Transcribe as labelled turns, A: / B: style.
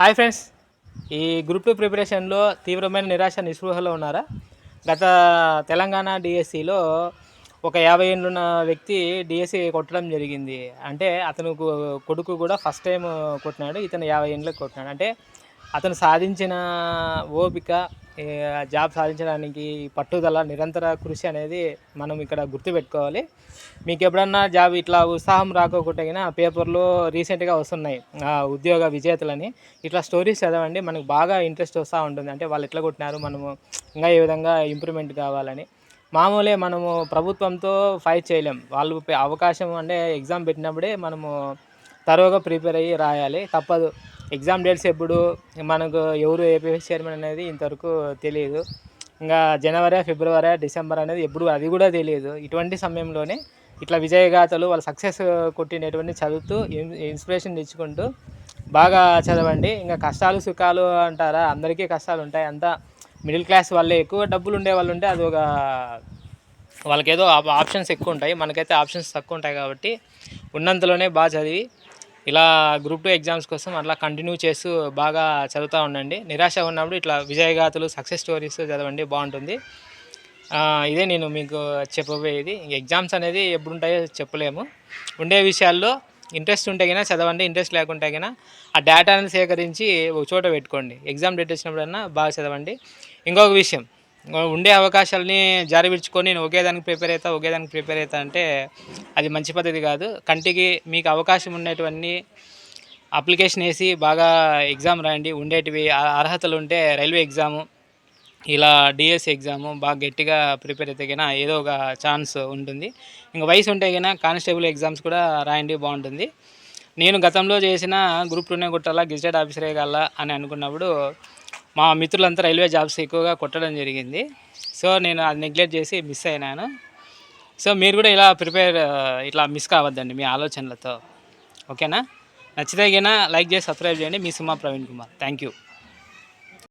A: Hi friends. ఈ group two ప్రిపరేషన్లో తీవ్రమైన నిరాశ నిస్పృహలో ఉన్నారా? గత తెలంగాణ డిఎస్సిలో ఒక యాభై ఏళ్ళున్న వ్యక్తి డిఎస్సి కొట్టడం జరిగింది. అంటే అతను కొడుకు కూడా ఫస్ట్ టైం కొట్టినాడు ఇతను యాభై ఏళ్ళకి కొట్టినాడు. అంటే అతను సాధించిన ఓపిక జాబ్ సాధించడానికి పట్టుదల నిరంతర కృషి అనేది మనం ఇక్కడ గుర్తుపెట్టుకోవాలి. మీకు ఎప్పుడన్నా జాబ్ ఇట్లా ఉత్సాహం రాకోకుంటే గిన పేపర్లో రీసెంట్గా వస్తున్నాయి ఉద్యోగ విజేతలని. ఇట్లా స్టోరీస్ చదవండి మనకు బాగా ఇంట్రెస్ట్ వస్తూ ఉంటుంది. అంటే వాళ్ళు ఎట్లా కొట్టినారు మనము ఇంకా ఏ విధంగా ఇంప్రూవ్మెంట్ కావాలని. మామూలే మనము ప్రభుత్వంతో ఫైట్ చేయలేం. వాళ్ళు అవకాశం అంటే ఎగ్జామ్ పెట్టినప్పుడే మనము తరోగా ప్రిపేర్ అయ్యి రాయాలి. తప్పదు. ఎగ్జామ్ డేట్స్ ఎప్పుడు మనకు ఎవరు ఏపీఎస్ చైర్మన్ అనేది ఇంతవరకు తెలియదు ఇంకా జనవరి ఫిబ్రవరి డిసెంబర్ అనేది ఎప్పుడు అది కూడా తెలియదు ఇటువంటి సమయంలోనే ఇట్లా విజయగాథలు వాళ్ళ సక్సెస్ కొట్టినటువంటి చదువుతూ ఇన్స్పిరేషన్ తెచ్చుకుంటూ బాగా చదవండి. ఇంకా కష్టాలు సుఖాలు అంటారా? అందరికీ కష్టాలు ఉంటాయి. అంతా మిడిల్ క్లాస్ వాళ్ళే ఎక్కువ డబ్బులు ఉండే వాళ్ళు ఉంటే అది ఒక వాళ్ళకేదో ఆప్- ఆప్షన్స్ ఎక్కువ ఉంటాయి. మనకైతే ఆప్షన్స్ తక్కువ ఉంటాయి కాబట్టి ఉన్నంతలోనే బాగా చదివి ఇలా గ్రూప్ టూ ఎగ్జామ్స్ కోసం అట్లా కంటిన్యూ చేస్తూ బాగా చదువుతూ ఉండండి. నిరాశ ఉన్నప్పుడు ఇట్లా విజయగాథలు సక్సెస్ స్టోరీస్ చదవండి బాగుంటుంది. ఇదే నేను మీకు చెప్పబోయేది. ఎగ్జామ్స్ అనేది ఎప్పుడు ఉంటాయో చెప్పలేము. ఉండే విషయాల్లో ఇంట్రెస్ట్ ఉంటే కన్నా చదవండి ఇంట్రెస్ట్ లేకుంటే కన్నా ఆ డేటాను సేకరించి ఒక చోట పెట్టుకోండి. ఎగ్జామ్ డేట్ వచ్చినప్పుడన్నా బాగా చదవండి. ఇంకొక విషయం ఉండే అవకాశాలని జారిపించుకొని నేను ఒకే దానికి ప్రిపేర్ అవుతా ఒకే దానికి ప్రిపేర్ అవుతా అంటే అది మంచి పద్ధతి కాదు. కంటికి మీకు అవకాశం ఉండేటివన్నీ అప్లికేషన్ వేసి బాగా ఎగ్జామ్ రాయండి. ఉండేటివి అర్హతలు ఉంటే రైల్వే ఎగ్జాము ఇలా డిఎస్ ఎగ్జాము బాగా గట్టిగా ప్రిపేర్ అయితే కన్నా ఏదో ఒక ఛాన్స్ ఉంటుంది. ఇంకా వయసు ఉంటే కన్నా కానిస్టేబుల్ ఎగ్జామ్స్ కూడా రాయండి బాగుంటుంది. నేను గతంలో చేసిన గ్రూప్ టూనే కొట్టాలా గెజిటెడ్ ఆఫీసరే కావాలా అని అనుకున్నప్పుడు మా మిత్రులంతా రైల్వే జాబ్స్ ఎక్కువగా కొట్టడం జరిగింది. సో నేను అది నెగ్లెక్ట్ చేసి మిస్ అయినాను. సో మీరు కూడా ఇలా ప్రిపేర్ ఇట్లా మిస్ కావద్దండి మీ ఆలోచనలతో. ఓకేనా? నచ్చితే లైక్ చేసి సబ్స్క్రైబ్ చేయండి. మీ సుమా ప్రవీణ్ కుమార్. Thank you